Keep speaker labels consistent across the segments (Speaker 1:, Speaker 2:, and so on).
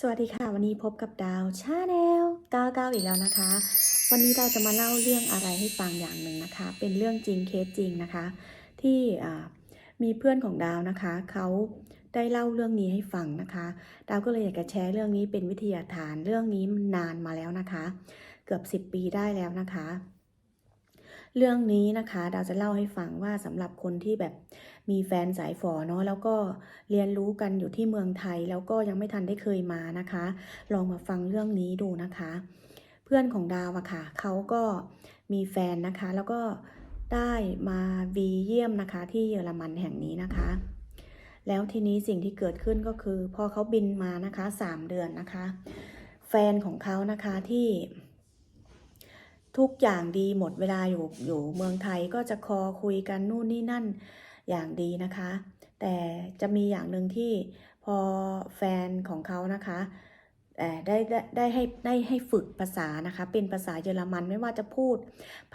Speaker 1: สวัสดีค่ะวันนี้พบกับดาวชาแนล99 อีกแล้วนะคะ วันนี้เราจะมาเล่าเรื่องอะไรให้ฟังอย่างหนึ่งนะคะ เป็นเรื่องจริงเคสจริงนะคะ ที่มีเพื่อนของดาวนะคะเขาได้เล่าเรื่องนี้ให้ฟังนะคะ ดาวก็เลยอยากจะแชร์เรื่องนี้เป็นวิทยาทานเรื่องนี้นนานมาแล้วนะคะ เกือบ 10 ปีได้แล้วนะคะ เรื่องนี้นะคะดาวจะเล่าให้ฟังว่าสำหรับคนที่แบบมีแฟนสายฝอเนาะแล้วก็เรียนรู้กันอยู่ที่เมืองไทย แล้วก็ยังไม่ทันได้เคยมานะคะ ลองมาฟังเรื่องนี้ดูนะคะ เพื่อนของดาวอะค่ะเขาก็มีแฟนนะคะ แล้วก็ได้มาวีเยี่ยมนะคะ ที่เยอรมันแห่งนี้นะคะ แล้วทีนี้สิ่งที่เกิดขึ้นก็คือ พอเขาบินมานะคะสามเดือนนะคะ แฟนของเขานะคะที่ ทุกอย่างดีหมดเวลาอยู่อยู่เมืองไทยก็จะคอคุยกันนู่นนี่นั่นอย่างดีนะคะ แต่จะมีอย่างหนึ่งที่พอแฟนของเขานะคะได้ได้ได้ให้ได้ให้ฝึกภาษานะคะ เป็นภาษาเยอรมันไม่ว่าจะพูด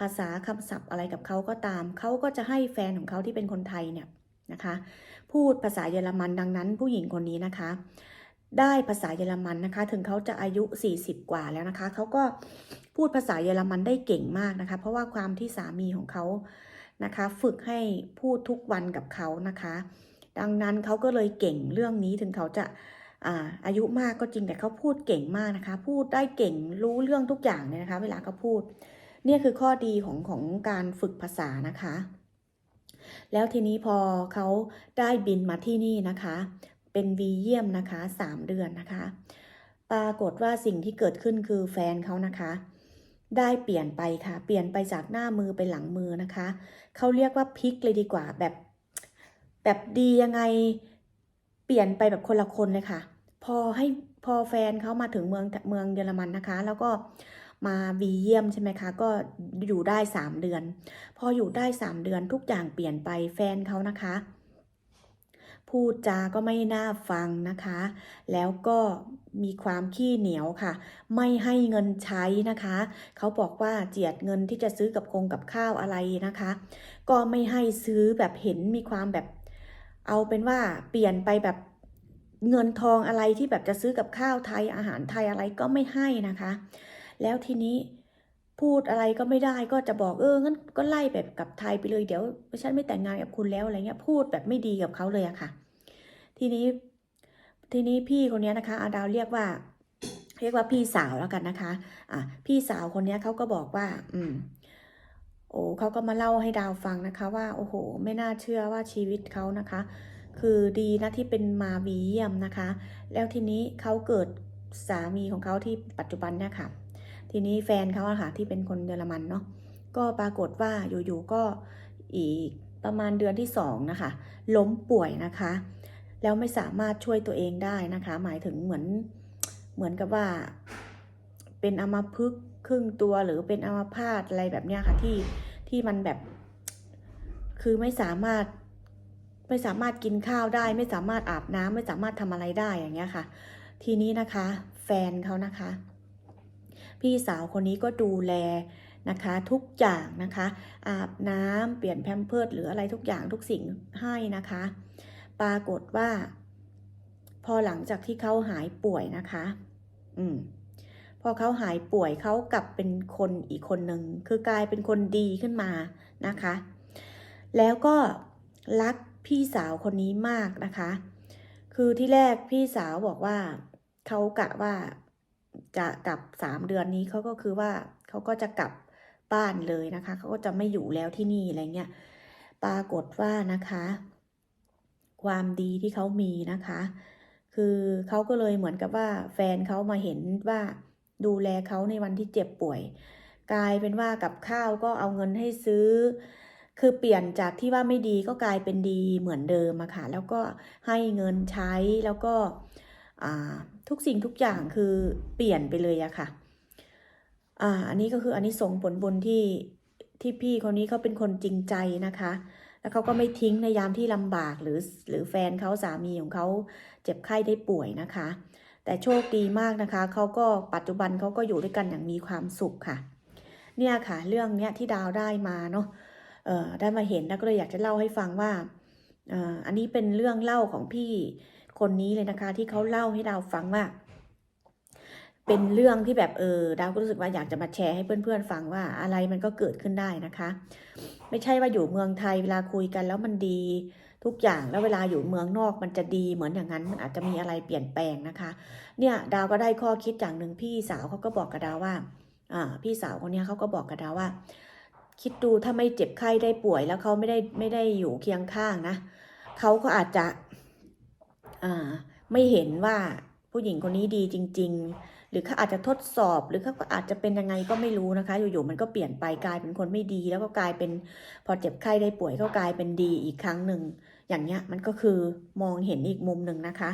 Speaker 1: ภาษาคำศัพท์อะไรกับเขาก็ตาม เขาก็จะให้แฟนของเขาที่เป็นคนไทยเนี่ยนะคะ พูดภาษาเยอรมันดังนั้น ผู้หญิงคนนี้นะคะ ได้ภาษาเยอรมันนะคะ ถึงเขาจะอายุ 40 กว่าแล้วนะคะ เขาก็พูดภาษาเยอรมันได้เก่งมากนะคะ เพราะว่าความที่สามีของเขานะคะ ฝึกให้พูดทุกวันกับเขานะคะ ดังนั้นเขาก็เลยเก่งเรื่องนี้ถึงเขาจะอาอายุมากก็จริงแต่เขาพูดเก่งมากนะคะ พูดได้เก่งรู้เรื่องทุกอย่างเลยนะคะ เวลาเขาพูด เนี่ยคือข้อดีของของการฝึกภาษานะคะ แล้วทีนี้พอเขาได้บินมาที่นี่นะคะ เป็นวีเยี่ยมนะคะสามเดือนนะคะ ปรากฏว่าสิ่งที่เกิดขึ้นคือแฟนเขานะคะ ได้เปลี่ยนไปค่ะ เปลี่ยนไปจากหน้ามือไปหลังมือนะคะ เขาเรียกว่าพลิกเลยดีกว่าแบบ แบบดียังไง เปลี่ยนไปแบบคนละคนเลยค่ะ พอให้พอแฟนเขามาถึงเมืองเมืองเยอรมันนะคะ แล้วก็มาวีเยี่ยมใช่ไหมคะ ก็อยู่ได้สามเดือน พออยู่ได้สามเดือนทุกอย่างเปลี่ยนไปแฟนเขานะคะ พูดจาก็ไม่น่าฟังนะคะ แล้วก็ มีความขี้เหนียวค่ะ ไม่ให้เงินใช้นะคะ เขาบอกว่าเจียดเงินที่จะซื้อกับคงกับข้าวอะไรนะคะ ก็ไม่ให้ซื้อแบบเห็นมีความแบบ เอาเป็นว่าเปลี่ยนไปแบบเงินทองอะไรที่แบบจะซื้อกับข้าวไทยอาหารไทยอะไรก็ไม่ให้นะคะ แล้วทีนี้พูดอะไรก็ไม่ได้ก็จะบอกเอองั้นก็ไล่แบบกับไทยไปเลยเดี๋ยวฉันไม่แต่งงานกับคุณแล้วอะไรเงี้ยพูดแบบไม่ดีกับเขาเลยอะค่ะ ทีนี้ ทีนี้พี่คนนี้นะคะอาดาวเรียกว่า เรียกว่าพี่สาวแล้วกันนะคะอะพี่สาวคนนี้เขาก็บอกว่า อืมโอ้เขาก็มาเล่าให้ดาวฟังนะคะ ว่าโอ้โห ไม่น่าเชื่อว่าชีวิตเขานะคะ คือดีนะที่เป็นมาวีเยี่ยมนะคะ แล้วทีนี้เขาเกิดสามีของเขาที่ปัจจุบันเนี่ยค่ะ ทีนี้แฟนเขาอะค่ะที่เป็นคนเยอรมันเนาะก็ปรากฏว่าอยู่ๆก็อีกประมาณเดือนที่สองนะคะ ล้มป่วยนะคะ แล้วไม่สามารถช่วยตัวเองได้นะคะ หมายถึงเหมือนเหมือนกับว่า เป็นอัมพฤกษ์ครึ่งตัวหรือเป็นอัมพาตอะไรแบบเนี้ยค่ะที่ที่มันแบบ คือไม่สามารถไม่สามารถกินข้าวได้ ไม่สามารถอาบน้ำไม่สามารถทำอะไรได้อย่างเงี้ยค่ะ ทีนี้นะคะ แฟนเขานะคะ พี่สาวคนนี้ก็ดูแลนะคะทุกอย่างนะคะ อาบน้ำเปลี่ยนแพมเพิร์ดหรืออะไรทุกอย่างทุกสิ่งให้นะคะ ปรากฏว่า พอหลังจากที่เขาหายป่วยนะคะ อืม พอเขาหายป่วยเขากลับเป็นคนอีกคนหนึ่งคือกลายเป็นคนดีขึ้นมานะคะ แล้วก็รักพี่สาวคนนี้มากนะคะ คือที่แรกพี่สาวบอกว่าเขากะว่าจะกลับสามเดือนนี้เขาก็คือว่าเขาก็จะกลับบ้านเลยนะคะเขาก็จะไม่อยู่แล้วที่นี่อะไรเงี้ยปรากฏว่านะคะ ความดีที่เขามีนะคะ คือเขาก็เลยเหมือนกับว่าแฟนเขามาเห็นว่าดูแลเขาในวันที่เจ็บป่วย กลายเป็นว่ากับข้าวก็เอาเงินให้ซื้อ คือเปลี่ยนจากที่ว่าไม่ดีก็กลายเป็นดีเหมือนเดิมอะค่ะ แล้วก็ให้เงินใช้แล้วก็ทุกสิ่งทุกอย่างคือเปลี่ยนไปเลยอะค่ะอ่าอันนี้ก็คืออันนี้ส่งผลบุญที่ที่พี่คนนี้เขาเป็นคนจริงใจนะคะ แล้วเขาก็ไม่ทิ้งในยามที่ลำบากหรือหรือแฟนเขาสามีของเขาเจ็บไข้ได้ป่วยนะคะ แต่โชคดีมากนะคะเขาก็ปัจจุบันเขาก็อยู่ด้วยกันอย่างมีความสุขค่ะ เนี่ยค่ะ เรื่องเนี้ยที่ดาวได้มาเนาะเอ่อได้มาเห็นแล้วก็เลยอยากจะเล่าให้ฟังว่าเอ่ออันนี้เป็นเรื่องเล่าของพี่คนนี้เลยนะคะ ที่เขาเล่าให้ดาวฟังว่า เป็นเรื่องที่แบบเออดาวก็รู้สึกว่าอยากจะมาแชร์ให้เพื่อนๆฟังว่าอะไรมันก็เกิดขึ้นได้นะคะ ไม่ใช่ว่าอยู่เมืองไทยเวลาคุยกันแล้วมันดีทุกอย่างแล้วเวลาอยู่เมืองนอกมันจะดีเหมือนอย่างนั้นมันอาจจะมีอะไรเปลี่ยนแปลงนะคะ เนี่ยดาวก็ได้ข้อคิดอย่างหนึ่งพี่สาวเขาก็บอกกับดาวว่าอ่าพี่สาวคนนี้เขาก็บอกกับดาวว่า คิดดูถ้าไม่เจ็บไข้ได้ป่วยแล้วเขาไม่ได้ไม่ได้อยู่เคียงข้างนะเขาก็อาจจะอ่าไม่เห็นว่าผู้หญิงคนนี้ดีจริง ๆ หรือเขาอาจจะทดสอบหรือเขาก็อาจจะเป็นยังไงก็ไม่รู้นะคะ อยู่ๆมันก็เปลี่ยนไปกลายเป็นคนไม่ดี แล้วก็กลายเป็นพอเจ็บไข้ได้ป่วยก็กลายเป็นดีอีกครั้งหนึ่งอย่างเงี้ยมันก็คือมองเห็นอีกมุมหนึ่งนะคะ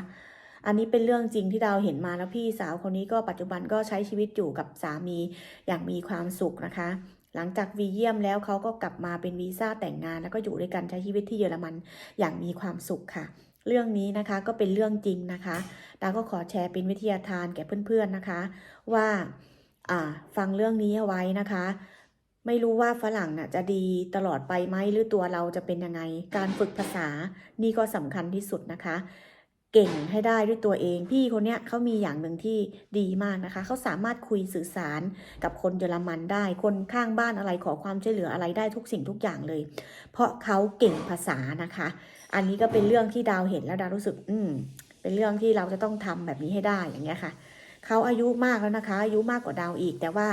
Speaker 1: อันนี้เป็นเรื่องจริงที่ดาวเห็นมาแล้วพี่สาวคนนี้ก็ปัจจุบันก็ใช้ชีวิตอยู่กับสามีอย่างมีความสุขนะคะหลังจากวีเยี่ยมแล้วเขาก็กลับมาเป็นวีซ่าแต่งงาน แล้วก็อยู่ด้วยกันใช้ชีวิตที่เยอรมันอย่างมีความสุขค่ะ เรื่องนี้นะคะก็เป็นเรื่องจริงนะคะดาก็ขอแชร์เป็นวิทยาทานแก่เพื่อนๆนะคะ ว่าฟังเรื่องนี้เอาไว้นะคะ ไม่รู้ว่าฝรั่งน่ะจะดีตลอดไปไหมหรือตัวเราจะเป็นยังไง การฝึกภาษานี่ก็สำคัญที่สุดนะคะ เก่งให้ได้ด้วยตัวเอง พี่คนเนี้ยเขามีอย่างหนึ่งที่ดีมากนะคะ เขาสามารถคุยสื่อสารกับคนเยอรมันได้ คนข้างบ้านอะไรขอความช่วยเหลืออะไรได้ทุกสิ่งทุกอย่างเลย เพราะเขาเก่งภาษานะคะ อันนี้ก็เป็นเรื่องที่ดาวเห็นแล้วดาวรู้สึก อืม เป็นเรื่องที่เราจะต้องทำแบบนี้ให้ได้อย่างเงี้ยค่ะ เขาอายุมากแล้วนะคะ อายุมากกว่าดาวอีก แต่ว่า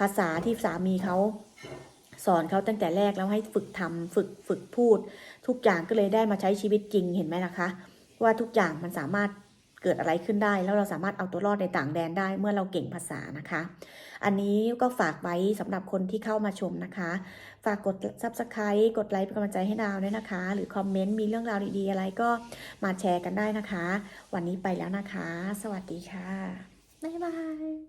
Speaker 1: ภาษาที่สามีเขาสอนเขาตั้งแต่แรกแล้วให้ฝึกทำฝึกฝึกพูด ทุกอย่างก็เลยได้มาใช้ชีวิตจริงเห็นไหมล่ะคะ ว่าทุกอย่างมันสามารถเกิดอะไรขึ้นได้ แล้วเราสามารถเอาตัวรอดในต่างแดนได้เมื่อเราเก่งภาษานะคะ อันนี้ก็ฝากไว้สำหรับคนที่เข้ามาชมนะคะ ฝากกด subscribe กดไลค์เป็นกำลังใจให้ดาวด้วยนะคะ หรือคอมเมนต์มีเรื่องราวดีๆ อะไรก็มาแชร์กันได้นะคะ วันนี้ไปแล้วนะคะ สวัสดีค่ะบ๊ายบาย